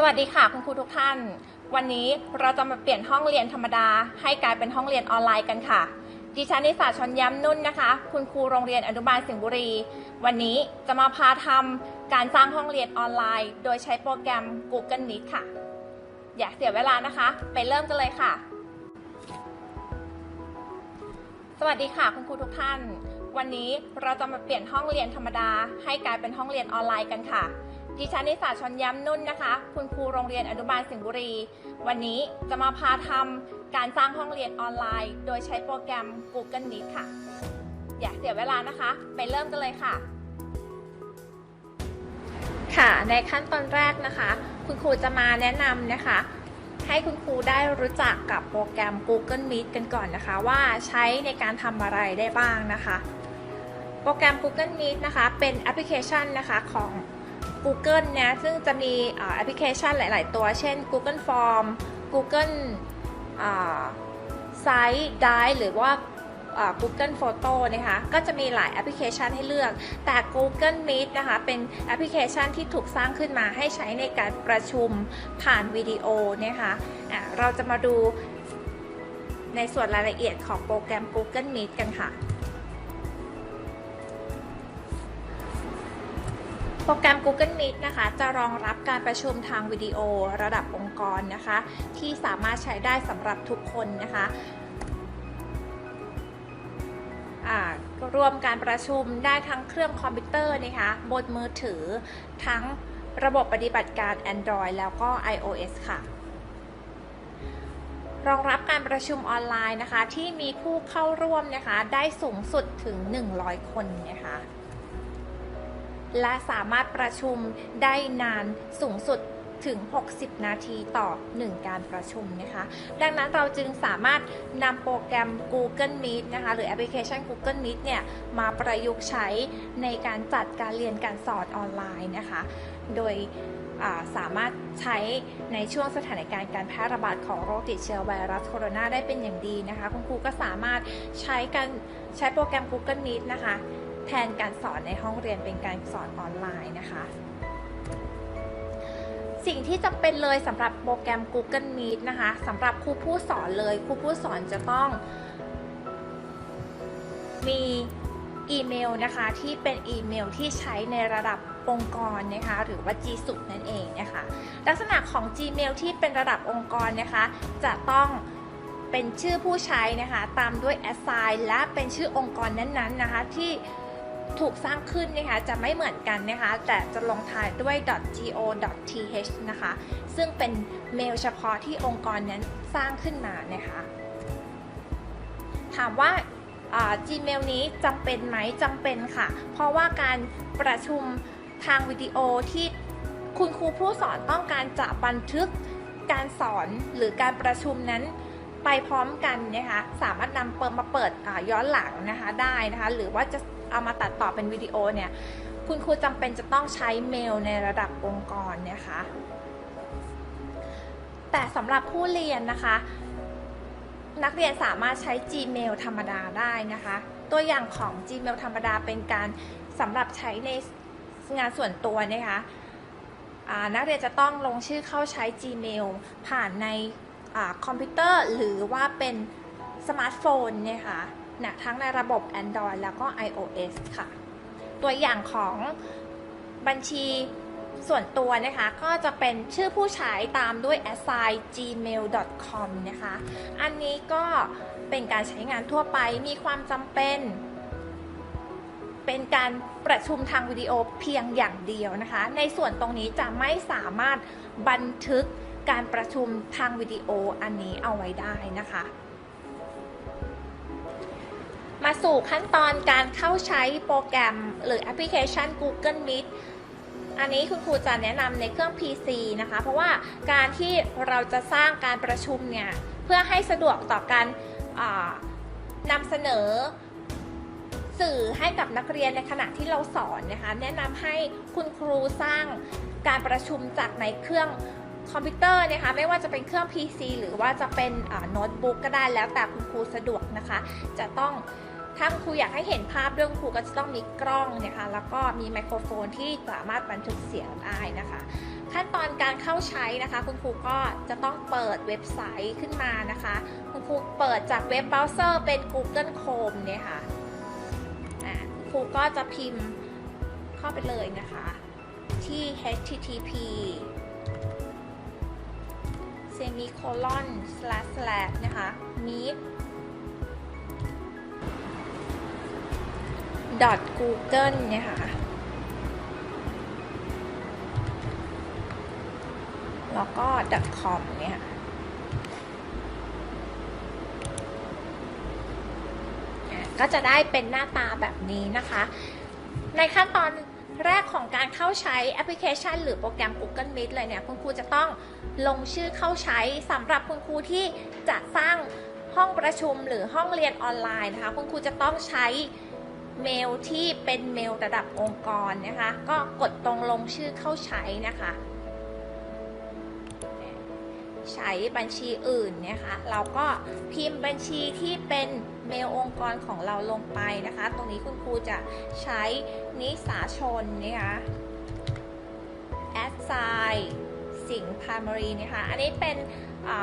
สวัสดีค่ะคุณครูทุกท่าน วันนี้เราจะมาเปลี่ยนห้องเรียนธรรมดา ให้กลายเป็นห้องเรียนออนไลน์กันค่ะ ดิฉันนิสาชนย้ำนุ่นนะคะ คุณครูโรงเรียนอนุบาลสิงห์บุรี วันนี้จะมาพาทำการสร้างห้องเรียนออนไลน์ โดยใช้โปรแกรม Google Meet ค่ะ อย่าเสียเวลานะคะ ไปเริ่มกันเลยค่ะ สวัสดีค่ะคุณครูทุกท่าน วันนี้เราจะมาเปลี่ยนห้องเรียนธรรมดา ให้กลายเป็นห้องเรียนออนไลน์กันค่ะ ดิฉันนิสาชนย้ำนุ่นนะคะ คุณครูโรงเรียนอนุบาลสิงห์บุรี วันนี้จะมาพาทำการสร้างห้องเรียนออนไลน์ โดยใช้โปรแกรม Google Meet ค่ะ อย่าเสียเวลานะคะ ไปเริ่มกันเลยค่ะ ค่ะในขั้นตอนแรกนะคะ คุณครูจะมาแนะนำนะคะ ให้คุณครูได้รู้จักกับโปรแกรม Google Meet กันก่อนนะคะ ว่าใช้ในการทำอะไรได้บ้างนะคะ โปรแกรม Google Meet นะคะ เป็นแอปพลิเคชันนะคะของ Google นี่ยซึ่งจะมีแอปพลิเคชันหลาย ๆ ตัว เช่น Google Form Google Site Drive หรือว่าอ่า Google Photo นะคะ ก็จะมีหลายแอปพลิเคชันให้เลือก แต่ Google Meet นะคะ เป็นแอปพลิเคชันที่ถูกสร้างขึ้นมาให้ใช้ในการประชุมผ่านวิดีโอนะคะะเราจะมาดูในส่วนรายละเอียดของโปรแกรม Google Meet กันค่ะ โปรแกรม Google Meet นะคะ จะรองรับการประชุมทางวิดีโอระดับองค์กรนะคะ ที่สามารถใช้ได้สำหรับทุกคนนะคะอ่ารวมการประชุมได้ทั้งเครื่องคอมพิวเตอร์นะคะบนมือถือทั้งระบบปฏิบัติการ Android แล้วก็ iOS ค่ะรองรับการประชุมออนไลน์นะคะ ที่มีผู้เข้าร่วมนะคะ ได้สูงสุดถึง 100 คนนะคะ และสามารถประชุมได้นานสูงสุดถึง 60 นาทีต่อ 1 การประชุมนะคะ ดังนั้นเราจึงสามารถนำโปรแกรม Google Meet นะคะ หรือแอปพลิเคชัน Google Meet เนี่ย มาประยุกต์ใช้ในการจัดการเรียนการสอนออนไลน์นะคะ โดยสามารถใช้ในช่วงสถานการณ์การแพร่ระบาดของโรคติดเชื้อไวรัสโคโรนาได้เป็นอย่างดีนะคะ คุณครูก็สามารถใช้การใช้โปรแกรม Google Meet นะคะ แทนการสอนในห้องเรียนเป็นการสอนออนไลน์นะคะ สิ่งที่จำเป็นเลยสำหรับโปรแกรม Google Meet นะคะสำหรับครูผู้สอนเลยครูผู้สอนจะต้อง มีอีเมลนะคะที่เป็นอีเมลที่ใช้ในระดับองค์กรนะคะหรือว่า G s u นั่นเองนะคะลักษณะของ Gmail ที่เป็นระดับองค์กรนะคะจะต้องเป็นชื่อผู้ใช้นะคะตามด้วย assign และเป็นชื่อองค์กรนั้นๆนะคะที่ ถูกสร้างขึ้นนะคะจะไม่เหมือนกันนะคะแต่จะลงท้ายด้วย .go.th นะคะซึ่งเป็นเมลเฉพาะที่องค์กรนั้นสร้างขึ้นมานะคะถามว่า Gmail นี้จำเป็นไหมจำเป็นค่ะ เพราะว่าการประชุมทางวิดีโอที่คุณครูผู้สอนต้องการจะบันทึกการสอนหรือการประชุมนั้นไปพร้อมกันนะคะ สามารถนำเปิดมาเปิดย้อนหลังนะคะได้นะคะ หรือว่าจะ เอามาตัดต่อเป็นวิดีโอเนี่ยคุณครูจำเป็นจะต้องใช้เมลในระดับองค์กรนะคะแต่สำหรับผู้เรียนนะคะ นักเรียนสามารถใช้ Gmail ธรรมดาได้นะคะ ตัวอย่างของ Gmail ธรรมดาเป็นการสำหรับใช้ในงานส่วนตัวนะคะนักเรียนจะต้องลงชื่อเข้าใช้ Gmail ผ่านในอคอมพิวเตอร์หรือว่าเป็นสมาร์ทโฟนนะคะ นะทั้งในระบบ Android แล้วก็ iOS ค่ะ ตัวอย่างของบัญชีส่วนตัวนะคะก็จะเป็นชื่อผู้ใช้ตามด้วย assign gmail.com นะคะ อันนี้ก็เป็นการใช้งานทั่วไปมีความจำเป็น เป็นการประชุมทางวิดีโอเพียงอย่างเดียวนะคะ ในส่วนตรงนี้จะไม่สามารถบันทึกการประชุมทางวิดีโออันนี้เอาไว้ได้นะคะ มาสู่ขั้นตอนการเข้าใช้โปรแกรมหรือแอปพลิเคชัน Google Meet อันนี้คุณครูจะแนะนำในเครื่อง PC นะคะ เพราะว่าการที่เราจะสร้างการประชุมเนี่ย เพื่อให้สะดวกต่อการนำเสนอสื่อให้กับนักเรียนในขณะที่เราสอนนะคะ แนะนำให้คุณครูสร้างการประชุมจากในเครื่องคอมพิวเตอร์นะคะไม่ว่าจะเป็นเครื่อง PC หรือว่าจะเป็นโน้ตบุ๊กก็ได้แล้วแต่คุณครูสะดวกนะคะ จะต้อง ถ้าคุณครูอยากให้เห็นภาพด้วยคุณครูก็จะต้องมีกล้องนะคะแล้วก็มีไมโครโฟนที่สามารถบันทึกเสียงได้นะคะ ขั้นตอนการเข้าใช้นะคะ คุณครูก็จะต้องเปิดเว็บไซต์ขึ้นมานะคะ คุณครูเปิดจากเว็บเบราว์เซอร์เป็น Google Chrome เนี่ยค่ะคุณครูก็จะพิมพ์เข้าไปเลยนะคะ ที่ http semicolon slash slash นะคะ meet google เนี่ยค่ะ แล้วก็ .com เนี่ยก็จะได้เป็นหน้าตาแบบนี้นะคะ ในขั้นตอนแรกของการเข้าใช้แอปพลิเคชัน หรือโปรแกรม Google Meet เลยเนี่ย คุณครูจะต้องลงชื่อเข้าใช้สำหรับคุณครูที่จะสร้างห้องประชุมหรือห้องเรียนออนไลน์นะคะ คุณครูจะต้องใช้ เมลที่เป็นเมลระดับองค์กรนะคะ ก็กดตรงลงชื่อเข้าใช้นะคะ ใช้บัญชีอื่นนี่ยค่ะเราก็พิมพ์บัญชีที่เป็นเมลองค์กรของเราลงไปนะคะ ตรงนี้คุณครูจะใช้นิสาชนนะคะแอดไซสิงพามารีนะคะ อันนี้เป็น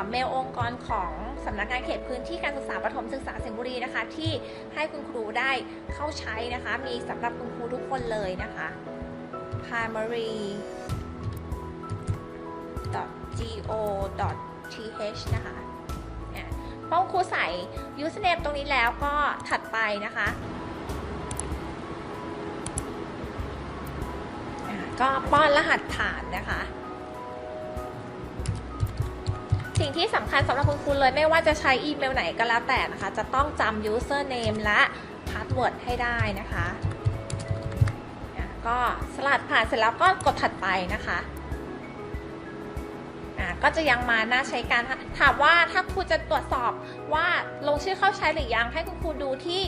เมลองค์กรของ สำนักงานเขตพื้นที่การศึกษาประถมศึกษาสิงห์บุรีนะคะ ที่ให้คุณครูได้เข้าใช้นะคะ มีสำหรับคุณครูทุกคนเลยนะคะ primary go.th นะคะเนี่ยพอครูใส่ username ตรงนี้แล้วก็ถัดไปนะคะก็ป้อนรหัสฐานนะคะ สิ่งที่สำคัญสำหรับคุณครูเลยไม่ว่าจะใช้อีเมลไหนก็แล้วแต่นะคะ จะต้องจำ username และ password ให้ได้นะคะก็สลัดผ่านเสร็จแล้วก็กดถัดไปนะคะก็จะยังมาน่าใช้การถามว่าถ้าครูจะตรวจสอบว่าลงชื่อเข้าใช้หรือยังให้คุณครูดูที่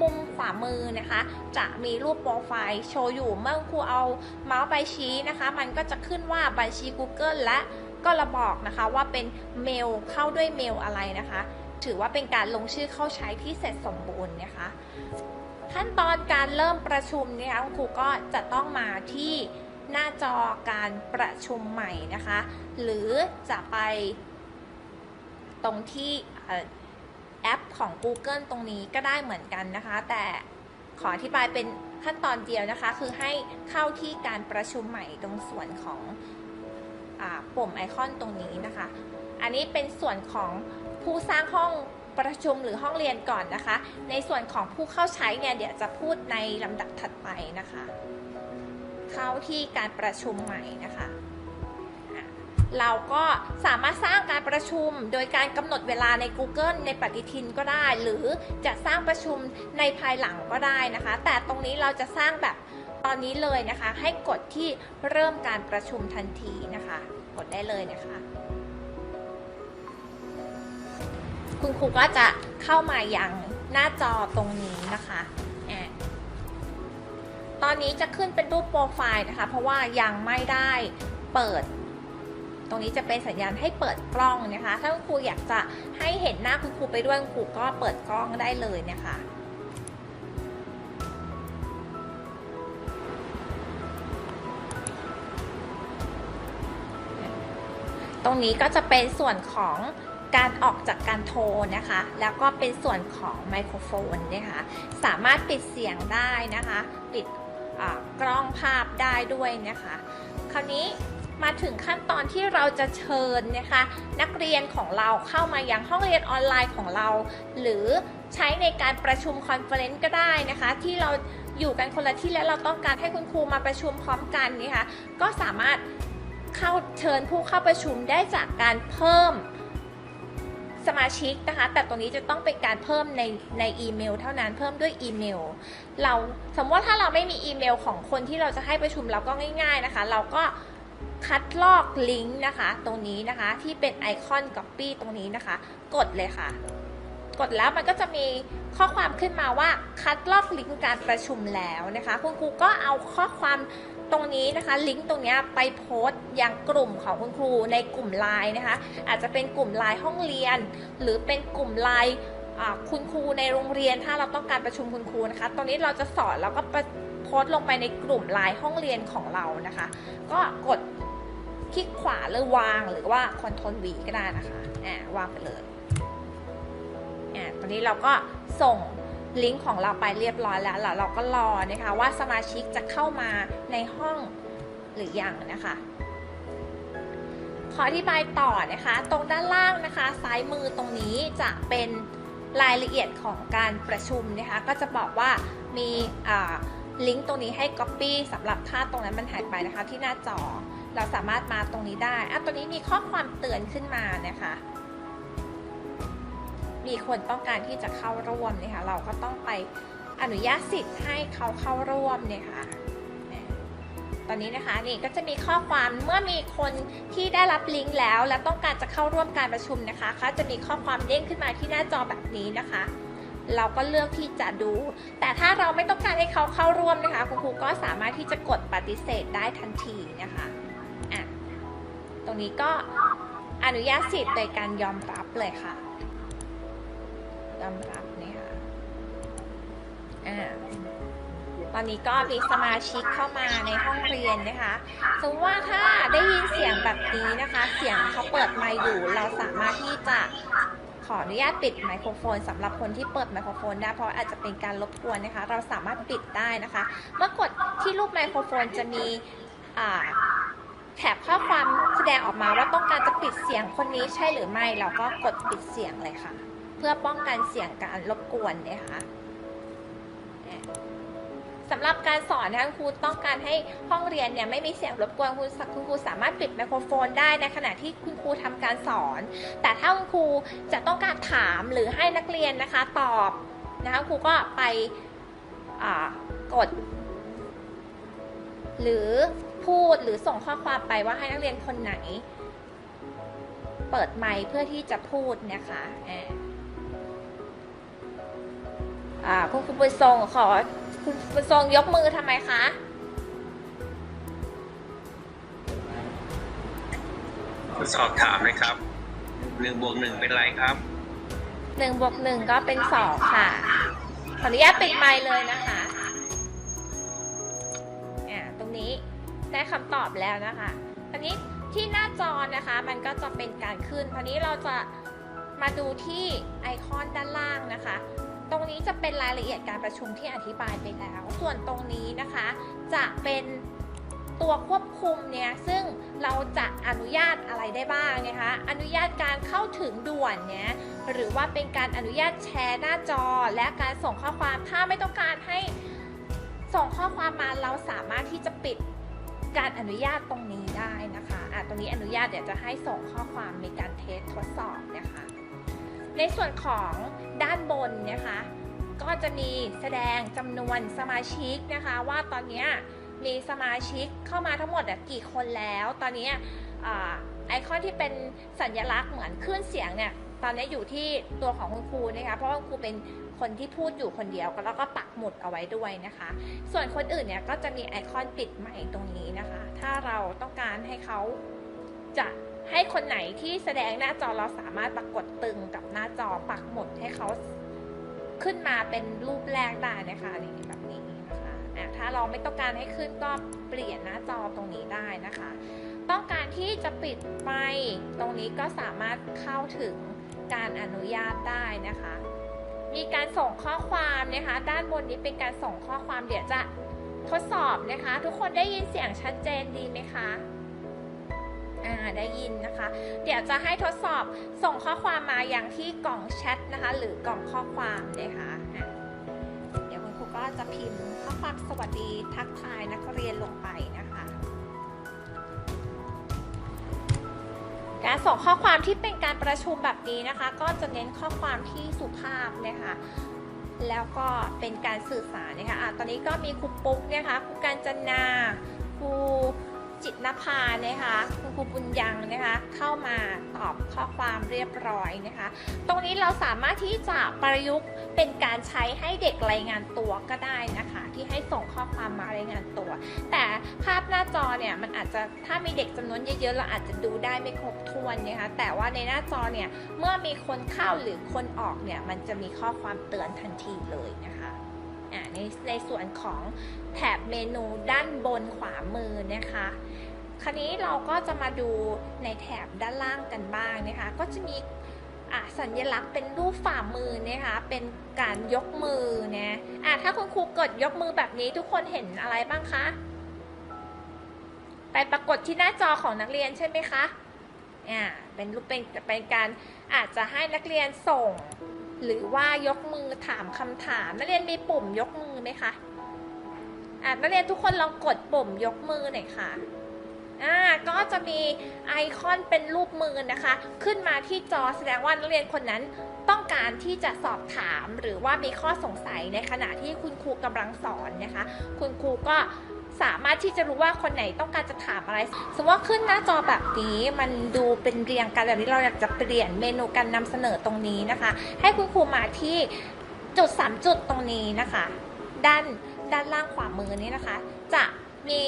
มุมขวามือนะคะ จะมีรูปโปรไฟล์โชว์อยู่เมื่อคุณครูเอาเมาส์ไปชี้นะคะ มันก็จะขึ้นว่าบัญชี Google และ ก็ระบอกนะคะว่าเป็นเมลเข้าด้วยเมลอะไรนะคะ ถือว่าเป็นการลงชื่อเข้าใช้ที่เสร็จสมบูรณ์นะคะ ขั้นตอนการเริ่มประชุมเนะคะครูก็จะต้องมาที่หน้าจอการประชุมใหม่นะคะ หรือจะไปตรงที่แอปของ Google ตรงนี้ก็ได้เหมือนกันนะคะ แต่ขออธิบายเป็นขั้นตอนเดียวนะคะ คือให้เข้าที่การประชุมใหม่ตรงส่วนของ ปุ่มไอคอนตรงนี้นะคะ อันนี้เป็นส่วนของผู้สร้างห้องประชุมหรือห้องเรียนก่อนนะคะ ในส่วนของผู้เข้าใช้เนี่ยเดี๋ยวจะพูดในลำดับถัดไปนะคะ เข้าที่การประชุมใหม่นะคะ เราก็สามารถสร้างการประชุมโดยการกำหนดเวลาใน Google ในปฏิทินก็ได้ หรือจะสร้างประชุมในภายหลังก็ได้นะคะ แต่ตรงนี้เราจะสร้างแบบ ตอนนี้เลยนะคะ ให้กดที่เริ่มการประชุมทันทีนะคะ กดได้เลยนะคะ คุณครูก็จะเข้ามาอยังหน้าจอตรงนี้นะคะอะตอนนี้จะขึ้นเป็นรูปโปรไฟล์นะคะ เพราะว่ายังไม่ได้เปิด ตรงนี้จะเป็นสัญญาณให้เปิดกล้องนะคะ ถ้าคุณครูอยากจะให้เห็นหน้าคุณครูไปด้วยคุณครูก็เปิดกล้องได้เลยนะคะ ตรงนี้ก็จะเป็นส่วนของการออกจากการโทรนะคะ แล้วก็เป็นส่วนของไมโครโฟนนะคะ สามารถปิดเสียงได้นะคะ ปิดกล้องภาพได้ด้วยนะคะ คราวนี้มาถึงขั้นตอนที่เราจะเชิญนะคะ นักเรียนของเราเข้ามายังห้องเรียนออนไลน์ของเรา หรือใช้ในการประชุมคอนเฟอเรนซ์ก็ได้นะคะ ที่เราอยู่กันคนละที่และเราต้องการให้คุณครูมาประชุมพร้อมกันนะคะก็สามารถ เข้าเชิญผู้เข้าประชุมได้จากการเพิ่มสมาชิกนะคะ แต่ตรงนี้จะต้องเป็นการเพิ่มในในอีเมล เท่านั้นเพิ่มด้วยอีเมล เราสมมติว่าถ้าเราไม่มีอีเมลของคนที่เราจะให้ประชุมเราก็ง่าย ๆนะคะ เราก็คัดลอกลิงก์นะคะ ตรงนี้นะคะที่เป็นไอคอน Copy ตรงนี้นะคะ กดเลยค่ะ กดแล้วมันก็จะมีข้อความขึ้นมาว่าคัดลอกลิงก์การประชุมแล้วนะคะ คุณครูก็เอาข้อความ ตรงนี้นะคะลิงก์ตรงนี้ไปโพสต์ยังกลุ่มของคุณครูในกลุ่มไลน์นะคะ อาจจะเป็นกลุ่มไลน์ห้องเรียน หรือเป็นกลุ่มไลน์คุณครูในโรงเรียนถ้าเราต้องการประชุมคุณครูนะคะ ตรงนี้เราจะสอนแล้วก็โพสต์ลงไปในกลุ่มไลน์ห้องเรียนของเรานะคะ ก็กดคลิกขวาหรือวางหรือว่าคอนโทรลวีก็ได้นะคะอ่าวางไปเลยอ่าตอนนี้เราก็ส่ง ลิงก์ของเราไปเรียบร้อยแล้วแล้วเราก็รอนะคะว่าสมาชิกจะเข้ามาในห้องหรือยังนะคะ ขออธิบายต่อนะคะ ตรงด้านล่างนะคะซ้ายมือตรงนี้จะเป็นรายละเอียดของการประชุมนะคะ ก็จะบอกว่ามีลิงก์ตรงนี้ให้ Copy สำหรับถ้าตรงนั้นมันหายไปนะคะ ที่หน้าจอเราสามารถมาตรงนี้ได้อะตรงนี้มีข้อความเตือนขึ้นมานะคะ มีคนต้องการที่จะเข้าร่วมนะคะเราก็ต้องไปอนุญาตสิทธิ์ให้เขาเข้าร่วมเนี่ยค่ะตอนนี้นะคะนี่ก็จะมีข้อความเมื่อมีคนที่ได้รับลิงก์แล้ว และต้องการจะเข้าร่วมการประชุมนะคะเขาจะมีข้อความเด้งขึ้นมาที่หน้าจอแบบนี้นะคะ เราก็เลือกที่จะดู แต่ถ้าเราไม่ต้องการให้เขาเข้าร่วมนะคะคุณครูก็สามารถที่จะกดปฏิเสธได้ทันทีนะคะอะตรงนี้ก็อนุญาตสิทธิ์โดยการยอมรับเลยค่ะ ยอมรับนี่ค่ะอ่าตอนนี้ก็มีสมาชิกเข้ามาในห้องเรียนนะคะ สมมติว่าถ้าได้ยินเสียงแบบนี้นะคะ เสียงเขาเปิดไมค์อยู่ เราสามารถที่จะขออนุญาตปิดไมโครโฟนสำหรับคนที่เปิดไมโครโฟนได้เพราะอาจจะเป็นการรบกวนนะคะ เราสามารถปิดได้นะคะ เมื่อกดที่รูปไมโครโฟนจะมีแถบข้อความแสดงออกมาว่าต้องการจะปิดเสียงคนนี้ใช่หรือไม่ เราก็กดปิดเสียงเลยค่ะ เพื่อป้องกันเสียงการรบกวนนะคะสำหรับการสอนนะคะคุณครูต้องการให้ห้องเรียนเนี่ยไม่มีเสียงรบกวนคุณคุณครูสามารถปิดไมโครโฟนได้ในขณะที่คุณครูทำการสอน แต่ถ้าคุณครูจะต้องการถามหรือให้นักเรียนนะคะตอบนะคะครูก็ไปกด หรือพูดหรือส่งข้อความไปว่าให้นักเรียนคนไหน เปิดไมค์เพื่อที่จะพูดนะคะ อ่าอ่าคุณครูบุญทรงขอคุณบุญทรงยกมือทำไมคะสอบถามนะครับหนึ่งบวกหนึ่งเป็นไรครับ หนึ่งบวกหนึ่งก็เป็นสองค่ะ ขออนุญาตปิดไมค์เลยนะคะอ่าตรงนี้ได้คำตอบแล้วนะคะอันนี้ที่หน้าจอนะคะ มันก็จะเป็นการขึ้นทีนี้เราจะมาดูที่ไอคอนด้านล่างนะคะ ตรงนี้จะเป็นรายละเอียดการประชุมที่อธิบายไปแล้ว ส่วนตรงนี้นะคะจะเป็นตัวควบคุมเนี่ยซึ่งเราจะอนุญาตอะไรได้บ้างนะคะอนุญาตการเข้าถึงด่วนเนี่ยหรือว่าเป็นการอนุญาตแชร์หน้าจอ และการส่งข้อความถ้าไม่ต้องการให้ส่งข้อความมาเราสามารถที่จะปิดการอนุญาตตรงนี้ได้นะคะอะตรงนี้อนุญาตเดี๋ยวจะให้ส่งข้อความในการเทสทดสอบนะคะ ในส่วนของด้านบนนะคะ ก็จะมีแสดงจำนวนสมาชิกนะคะ ว่าตอนนี้มีสมาชิกเข้ามาทั้งหมดกี่คนแล้ว ตอนนี้ไอคอนที่เป็นสัญลักษณ์เหมือนคลื่นเสียงเนี่ยตอนนี้อยู่ที่ตัวของคุณครูนะคะเพราะว่าครูเป็นคนที่พูดอยู่คนเดียวแล้วก็ปักหมุดเอาไว้ด้วยนะคะ ส่วนคนอื่นเนี่ยก็จะมีไอคอนปิดไมค์ตรงนี้นะคะ ถ้าเราต้องการให้เขาจะ ให้คนไหนที่แสดงหน้าจอเราสามารถปรากฏตึงกับหน้าจอปักหมดให้เขาขึ้นมาเป็นรูปแรกได้นะคะนี่แบบนี้นะคะอะถ้าเราไม่ต้องการให้ขึ้นก็เปลี่ยนหน้าจอตรงนี้ได้นะคะ ต้องการที่จะปิดไมค์ตรงนี้ก็สามารถเข้าถึงการอนุญาตได้นะคะ มีการส่งข้อความนะคะ ด้านบนนี้เป็นการส่งข้อความเดี๋ยวจะทดสอบนะคะ ทุกคนได้ยินเสียงชัดเจนดีไหมคะ อ่าได้ยินนะคะ เดี๋ยวจะให้ทดสอบส่งข้อความมาอย่างที่กล่องแชทนะคะ หรือกล่องข้อความนะคะอะเดี๋ยวคุณครูก็จะพิมพ์ข้อความสวัสดีทักทายนักเรียนลงไปนะคะการส่งข้อความที่เป็นการประชุมแบบนี้นะคะ ก็จะเน้นข้อความที่สุภาพนะคะแล้วก็เป็นการสื่อสารนะคะอะตอนนี้ก็มีครูปุ๊กนะคะครูการจนาครู จิตนภานะคะคุณครูบุญยังนะคะเข้ามาตอบข้อความเรียบร้อยนะคะ ตรงนี้เราสามารถที่จะประยุกต์เป็นการใช้ให้เด็กรายงานตัวก็ได้นะคะ ที่ให้ส่งข้อความมารายงานตัว แต่ภาพหน้าจอเนี่ยมันอาจจะถ้ามีเด็กจำนวนเยอะๆเราอาจจะดูได้ไม่ครบถ้วนนะคะแต่ว่าในหน้าจอเนี่ยเมื่อมีคนเข้าหรือคนออกเนี่ยมันจะมีข้อความเตือนทันทีเลยนะคะอ่าในในส่วนของแถบเมนูด้านบนขวามือนะคะ ราวนี้เราก็จะมาดูในแถบด้านล่างกันบ้างนะคะ ก็จะมีสัญลักษณ์เป็นรูปฝ่ามือนะคะ เป็นการยกมือนะอะถ้าคุณครูกดยกมือแบบนี้ทุกคนเห็นอะไรบ้างคะ ไปปรากฏที่หน้าจอของนักเรียนใช่ไหมคะ อ่า เป็นรูปเป็นเป็นการอาจจะให้นักเรียนส่ง หรือว่ายกมือถามคำถาม นักเรียนมีปุ่มยกมือไหมคะ อ่านักเรียนทุกคนลองกดปุ่มยกมือหน่อยค่ะ อ่าก็จะมีไอคอนเป็นรูปมือนะคะ ขึ้นมาที่จอแสดงว่านักเรียนคนนั้นต้องการที่จะสอบถามหรือว่ามีข้อสงสัยในขณะที่คุณครูกำลังสอนนะคะ คุณครูก็สามารถที่จะรู้ว่าคนไหนต้องการจะถามอะไร สมมติว่าขึ้นหน้าจอแบบนี้มันดูเป็นเรียงกันแบบนี้เราอยากจะเปลี่ยนเมนูการนำเสนอตรงนี้นะคะ ให้คุณครูมาที่จุด 3 จุดตรงนี้นะคะ ด้านด้านล่างขวามือนี้นะคะ จะ มี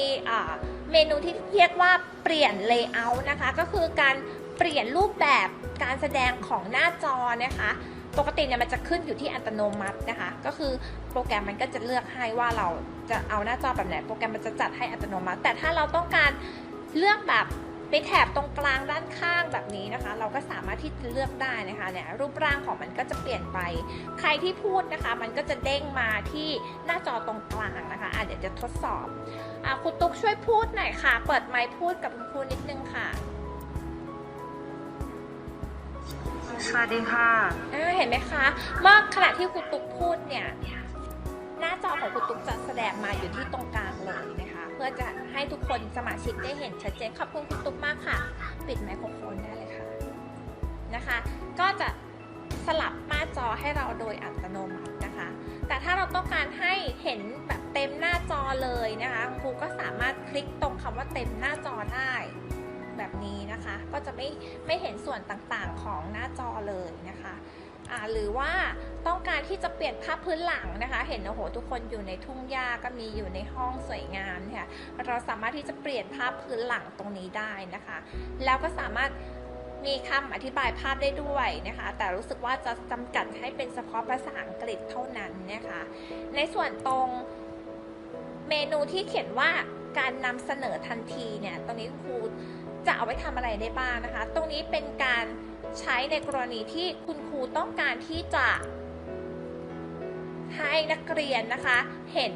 เมนูที่เรียกว่าเปลี่ยนเลเยอร์นะคะ ก็คือการเปลี่ยนรูปแบบการแสดงของหน้าจอนะคะ ปกติเนี่ยมันจะขึ้นอยู่ที่อัตโนมัตินะคะ ก็คือโปรแกรมมันก็จะเลือกให้ว่าเราจะเอาหน้าจอแบบไหน โปรแกรมมันจะจัดให้อัตโนมัติ แต่ถ้าเราต้องการเลือกแบบ ไปแถบตรงกลางด้านข้างแบบนี้นะคะ เราก็สามารถที่จะเลือกได้นะคะเนี่ยรูปร่างของมันก็จะเปลี่ยนไป ใครที่พูดนะคะ มันก็จะเด้งมาที่หน้าจอตรงกลางนะคะอะเดี๋ยวจะทดสอบอะคุณตุ๊กช่วยพูดหน่อยค่ะ เปิดไมค์พูดกับคุณครูนิดนึงค่ะสวัสดีค่ะอ่าเห็นไหมคะ เมื่อขณะที่คุณตุ๊กพูดเนี่ย หน้าจอของคุณตุ๊กจะแสดงมาอยู่ที่ตรงกลางเลยนะคะเพื่อจะให้ทุกคนสมาชิกได้เห็นชัดเจนขอบคุณคุณตุ๊กมากค่ะ ปิดไมโครโฟนได้เลยค่ะนะคะ ก็จะสลับหน้าจอให้เราโดยอัตโนมัตินะคะ แต่ถ้าเราต้องการให้เห็นแบบเต็มหน้าจอเลยนะคะคุณครูก็สามารถคลิกตรงคำว่าเต็มหน้าจอได้แบบนี้นะคะ ก็จะไม่ไม่เห็นส่วนต่างๆของหน้าจอเลยนะคะ อ่าหรือว่าต้องการที่จะเปลี่ยนภาพพื้นหลังนะคะ เห็นโอ้โหทุกคนอยู่ในทุ่งหญ้าก็มีอยู่ในห้องสวยงามค่ะเราสามารถที่จะเปลี่ยนภาพพื้นหลังตรงนี้ได้นะคะ แล้วก็สามารถมีคำอธิบายภาพได้ด้วยนะคะ แต่รู้สึกว่าจะจำกัดให้เป็นเฉพาะภาษาอังกฤษเท่านั้นนะคะ ในส่วนตรงเมนูที่เขียนว่าการนำเสนอทันทีเนี่ยตรงนี้ครูจะเอาไว้ทำอะไรได้บ้างนะคะ ตรงนี้เป็นการ ใช้ในกรณีที่คุณครูต้องการที่จะ ให้นักเรียนนะคะ เห็น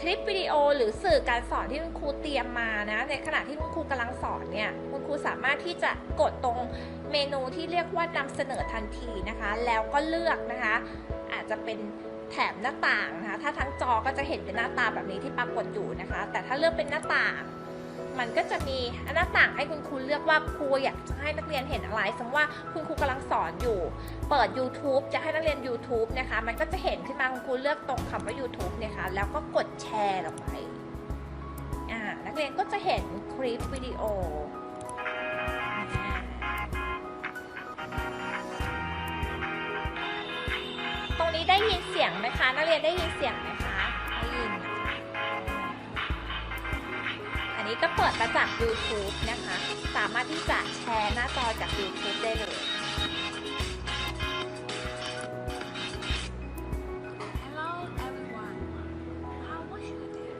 คลิปวิดีโอหรือสื่อการสอนที่คุณครูเตรียมมานะ ในขณะที่คุณครูกำลังสอนเนี่ยคุณครูสามารถที่จะกดตรงเมนูที่เรียกว่านำเสนอทันทีนะคะ แล้วก็เลือกนะคะ อาจจะเป็นแถบหน้าต่างนะคะ ถ้าทั้งจอก็จะเห็นเป็นหน้าตาแบบนี้ที่ปรากฏอยู่นะคะ แต่ถ้าเลือกเป็นหน้าต่าง มันก็จะมีหน้าต่างให้คุณครูเลือกว่าครูอยากจะให้นักเรียนเห็นอะไร สมมติว่าคุณครูกำลังสอนอยู่ เปิด YouTube จะให้นักเรียน YouTube นะคะ มันก็จะเห็นขึ้นมาคุณครูเลือกตรงคำว่า YouTube นะคะแล้วก็กดแชร์ลงไปอ่านักเรียนก็จะเห็นคลิปวิดีโอตรงนี้ได้ยินเสียงไหมคะ นักเรียนได้ยินเสียงไหม นนี้ก็เปิดมาจาก YouTube นะคะ สามารถที่จะแชร์หน้าจอจาก YouTube ได้เลย Hello everyone. How was your day?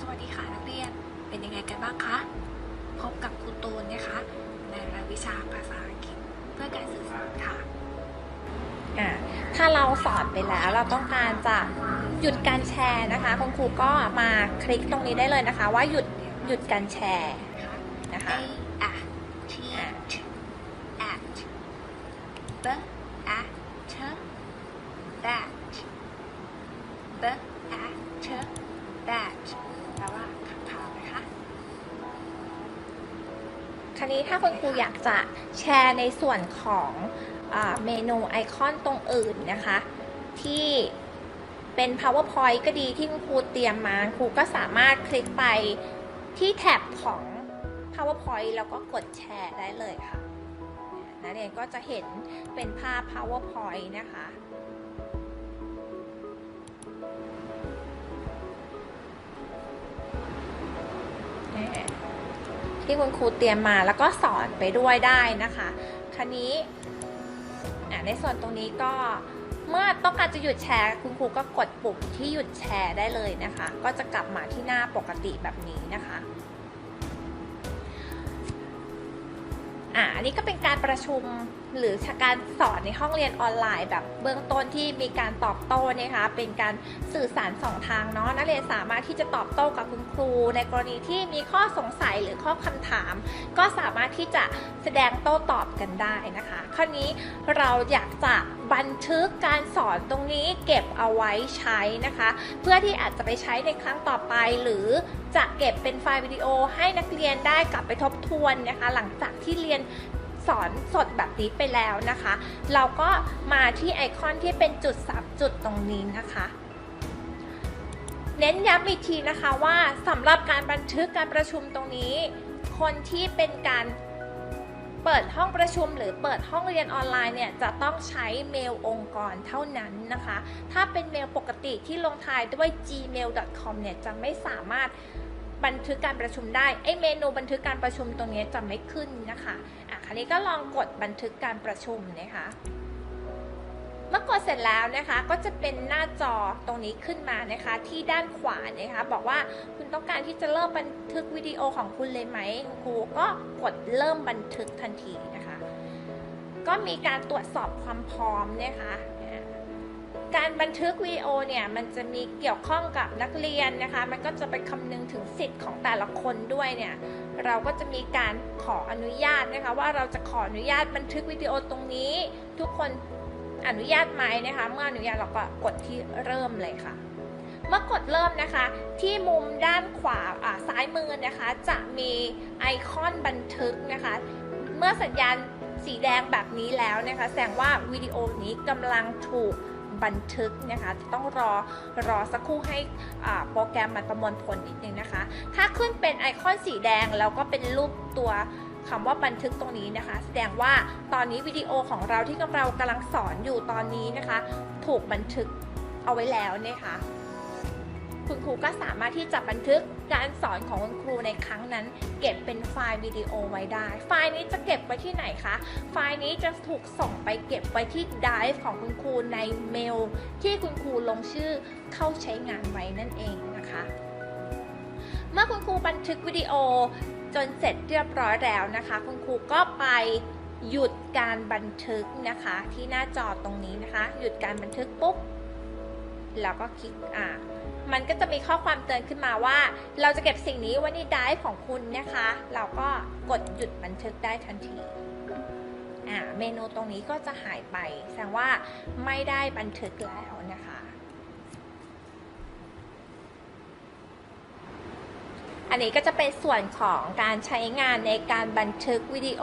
สวัสดีค่ะนักเรียนเป็นยังไงกันบ้างคะ พบกับครูตูนนะคะ ในรายวิชาภาษาอังกฤษเพื่อการสื่อสารค่ะอ่าถ้าเราสอนไปแล้วเราต้องการจะหยุดการแชร์นะคะ คุณครูก็มาคลิกตรงนี้ได้เลยนะคะ ว่าหยุด หยุดการแชร์นะคะ A T T at B at bat B at bat แปลว่าขังขาวนะคะคราวนี้ถ้าคุณครูอยากจะแชร์ในส่วนของเมนูไอคอนตรงอื่นนะคะ ที่เป็น powerpoint ก็ดีที่คุณครูเตรียมมาครูก็สามารถคลิกไป ที่แท็บของ PowerPoint แล้วก็กดแชร์ได้เลยค่ะนักเรียนก็จะเห็นเป็นภาพ PowerPoint นะคะที่คุณครูเตรียมมาแล้วก็สอนไปด้วยได้นะคะ คันนี้ในส่วนตรงนี้ก็ เมื่อต้องการจะหยุดแชร์ คุณครูก็กดปุ่มที่หยุดแชร์ได้เลยนะคะ ก็จะกลับมาที่หน้าปกติแบบนี้นะคะอ่าอันนี้ก็เป็นการประชุมหรือการสอนในห้องเรียนออนไลน์ แบบเบื้องต้นที่มีการตอบโต้นะคะ เป็นการสื่อสารสองทางเนาะนักเรียนสามารถที่จะตอบโต้กับคุณครู ในกรณีที่มีข้อสงสัยหรือข้อคำถาม ก็สามารถที่จะแสดงโต้ตอบกันได้นะคะคราวนี้เราอยากจะ บันทึกการสอนตรงนี้เก็บเอาไว้ใช้นะคะ เพื่อที่อาจจะไปใช้ในครั้งต่อไป หรือจะเก็บเป็นไฟล์วิดีโอให้นักเรียนได้กลับไปทบทวนนะคะ หลังจากที่เรียนสอนสดแบบนี้ไปแล้วนะคะ เราก็มาที่ไอคอนที่เป็นจุด3จุดตรงนี้นะคะ เน้นย้ำอีกทีนะคะว่าสำหรับการบันทึกการประชุมตรงนี้ คนที่เป็นการ เปิดห้องประชุมหรือเปิดห้องเรียนออนไลน์เนี่ยจะต้องใช้เมลองค์กรเท่านั้นนะคะ ถ้าเป็นเมลปกติที่ลงท้ายด้วย gmail.com เนี่ยจะไม่สามารถบันทึกการประชุมได้ไอเมนูบันทึกการประชุมตรงนี้จะไม่ขึ้นนะคะอะคราวนี้ก็ลองกดบันทึกการประชุมนะคะ เมื่อกดเสร็จแล้วนะคะ ก็จะเป็นหน้าจอตรงนี้ขึ้นมานะคะ ที่ด้านขวานะคะ บอกว่าคุณต้องการที่จะเริ่มบันทึกวิดีโอของคุณเลยไหมครูก็กดเริ่มบันทึกทันทีนะคะ ก็มีการตรวจสอบความพร้อมนะคะอ่าการบันทึกวิดีโอเนี่ยมันจะมีเกี่ยวข้องกับนักเรียนนะคะ มันก็จะไปคำนึงถึงสิทธิ์ของแต่ละคนด้วยเนี่ย เราก็จะมีการขออนุญาตนะคะ ว่าเราจะขออนุญาตบันทึกวิดีโอตรงนี้ ทุกคน อนุญาตไหมนะคะ เมื่ออนุญาตเราก็กดที่เริ่มเลยค่ะ เมื่อกดเริ่มนะคะ ที่มุมด้านขวาซ้ายมือนะคะ จะมีไอคอนบันทึกนะคะ เมื่อสัญญาณสีแดงแบบนี้แล้วนะคะ แสดงว่าวิดีโอนี้กำลังถูกบันทึกนะคะจะต้องรอรอสักครู่ให้โปรแกรมมันประมวลผลนิดนึงนะคะ ถ้าขึ้นเป็นไอคอนสีแดงแล้วก็เป็นรูปตัว คำว่าบันทึกตรงนี้นะคะ แสดงว่าตอนนี้วิดีโอของเราที่เรากำลังสอนอยู่ตอนนี้นะคะ ถูกบันทึกเอาไว้แล้วนะคะคุณครูก็สามารถที่จะบันทึกการสอนของคุณครูในครั้งนั้น เก็บเป็นไฟล์วิดีโอไว้ได้ ไฟล์นี้จะเก็บไว้ที่ไหนคะ ไฟล์นี้จะถูกส่งไปเก็บไว้ที่ไดรฟ์ของคุณครูในเมล ที่คุณครูลงชื่อเข้าใช้งานไว้นั่นเองนะคะ เมื่อคุณครูบันทึกวิดีโอ จนเสร็จเรียบร้อยแล้วนะคะ คุณครูก็ไปหยุดการบันทึกนะคะ ที่หน้าจอตรงนี้นะคะ หยุดการบันทึกปุ๊บแล้วก็คลิกอ่ามันก็จะมีข้อความเตือนขึ้นมาว่า เราจะเก็บสิ่งนี้ไว้ในไดรฟ์ของคุณนะคะ เราก็กดหยุดบันทึกได้ทันทีอ่าเมนูตรงนี้ก็จะหายไป แสดงว่าไม่ได้บันทึกแล้วนะคะ อันนี้ก็จะเป็นส่วนของการใช้งานในการบันทึกวิดีโอ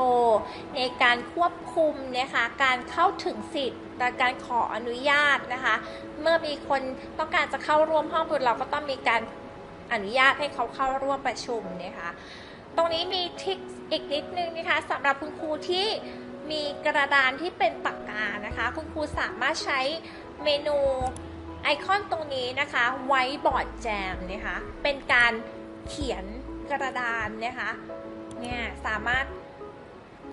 ในการควบคุมนะคะการเข้าถึงสิทธิ์และการขออนุญาตนะคะ เมื่อมีคนต้องการจะเข้าร่วมห้องประชุมเราก็ต้องมีการอนุญาตให้เขาเข้าร่วมประชุมนะคะ ตรงนี้มีทิคอีกนิดนึงนะคะสำหรับคุณครูที่มีกระดานที่เป็นปากกานะคะ คุณครูสามารถใช้เมนูไอคอนตรงนี้นะคะไว้บอร์ดแจมนะคะ เป็นการ เขียนกระดานนะคะเนี่ยสามารถ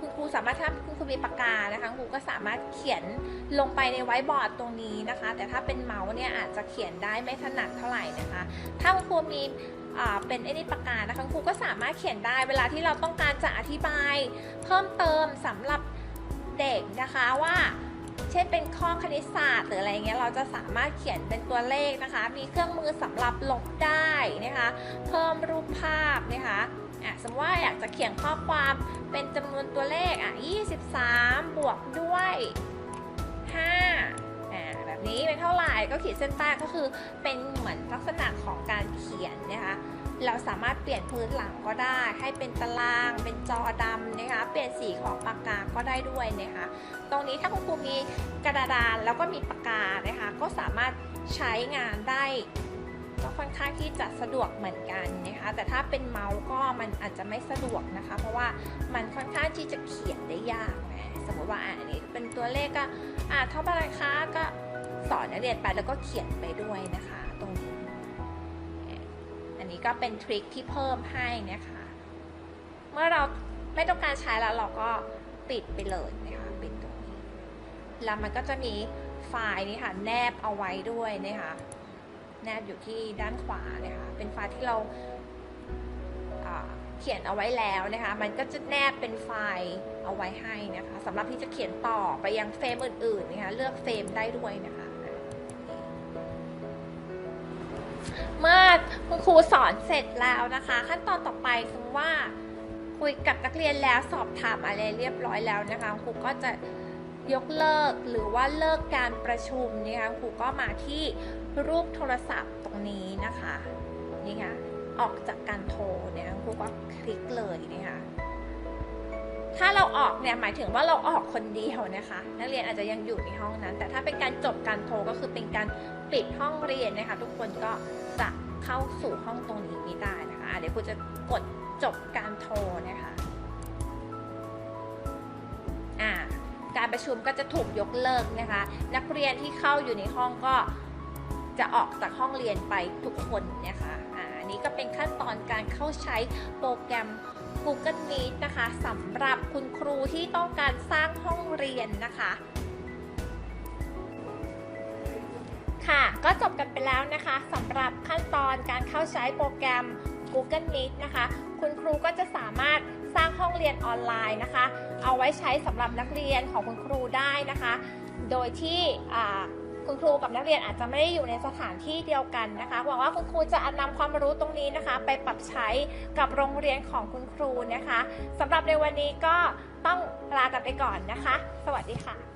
คุณครูสามารถถ้าคุณครูมีปากกานะคะครูก็สามารถเขียนลงไปในไว้บอร์ดตรงนี้นะคะ แต่ถ้าเป็นเมาส์เนี่ยอาจจะเขียนได้ไม่ถนัดเท่าไหร่นะคะ ถ้าคุณครูมีเป็นไอ้นี่ปากกานะคะคุณครูก็สามารถเขียนได้เวลาที่เราต้องการจะอธิบาย เพิ่มเติมสำหรับเด็กนะคะว่า เช่นเป็นข้อคณิตศาสตร์หรืออะไรเงี้ยเราจะสามารถเขียนเป็นตัวเลขนะคะ มีเครื่องมือสำหรับลบได้นะคะ เพิ่มรูปภาพนะคะอะสมมติว่าอยากจะเขียนข้อความเป็นจำนวนตัวเลขอะ23 บวกด้วย5อ่าแบบนี้เป็นเท่าไหร่ก็ขีดเส้นใต้ก็คือเป็นเหมือนลักษณะของการเขียนนะคะ เราสามารถเปลี่ยนพื้นหลังก็ได้ ให้เป็นตาราง เป็นจอดำนะคะ เปลี่ยนสีของปากกาก็ได้ด้วยนะคะ ตรงนี้ถ้าคุณครูมีกระดานแล้วก็มีปากกานะคะ ก็สามารถใช้งานได้ก็ค่อนข้างที่จะสะดวกเหมือนกันนะคะ แต่ถ้าเป็นเมาส์ก็มันอาจจะไม่สะดวกนะคะ เพราะว่ามันค่อนข้างที่จะเขียนได้ยากนะสมมติว่าอันนี้เป็นตัวเลขก็อ่าเท่าไหร่คะก็สอนนักเรียนไปแล้วก็เขียนไปด้วยนะคะ นี้ก็เป็นทริคที่เพิ่มให้นะคะ เมื่อเราไม่ต้องการใช้แล้วเราก็ปิดไปเลยนะคะปิดตรงนี้ แล้วมันก็จะมีไฟล์นี้ค่ะแนบเอาไว้ด้วยนะคะแนบอยู่ที่ด้านขวานะคะเป็นไฟล์ที่เราอ่าเขียนเอาไว้แล้วนะคะ มันก็จะแนบเป็นไฟล์เอาไว้ให้นะคะสำหรับที่จะเขียนต่อไปยังเฟรมอื่นๆนะคะเลือกเฟรมได้ด้วยนะคะ เมื่อ คุณครูสอนเสร็จแล้วนะคะ ขั้นตอนต่อไปสมมติว่าคุยกับนักเรียนแล้วสอบถามอะไรเรียบร้อยแล้วนะคะครูก็จะยกเลิกหรือว่าเลิกการประชุมนะคะครูก็มาที่รูปโทรศัพท์ตรงนี้นะคะนี่ค่ะออกจากการโทรเนี่ยครูก็คลิกเลยนะคะถ้าเราออกเนี่ยหมายถึงว่าเราออกคนเดียวนะคะ นักเรียนอาจจะยังอยู่ในห้องนั้น แต่ถ้าเป็นการจบการโทรก็คือเป็นการปิดห้องเรียนนะคะ ทุกคนก็จะ เข้าสู่ห้องตรงนี้ไม่ได้นะคะเดี๋ยวครูจะกดจบการโทรนะคะอ่าการประชุมก็จะถูกยกเลิกนะคะ นักเรียนที่เข้าอยู่ในห้องก็จะออกจากห้องเรียนไปทุกคนนะคะอ่าอันนี้ก็เป็นขั้นตอนการเข้าใช้โปรแกรม Google Meet นะคะสำหรับคุณครูที่ต้องการสร้างห้องเรียนนะคะ ค่ะ ก็จบกันไปแล้วนะคะสำหรับขั้นตอนการเข้าใช้โปรแกรม Google Meet นะคะ คุณครูก็จะสามารถสร้างห้องเรียนออนไลน์นะคะ เอาไว้ใช้สำหรับนักเรียนของคุณครูได้นะคะ โดยที่คุณครูกับนักเรียนอาจจะไม่ได้อยู่ในสถานที่เดียวกันนะคะหวังว่าคุณครูจะนำความรู้ตรงนี้นะคะ ไปปรับใช้กับโรงเรียนของคุณครูนะคะสำหรับในวันนี้ก็ต้องลากันไปก่อนนะคะ สวัสดีค่ะ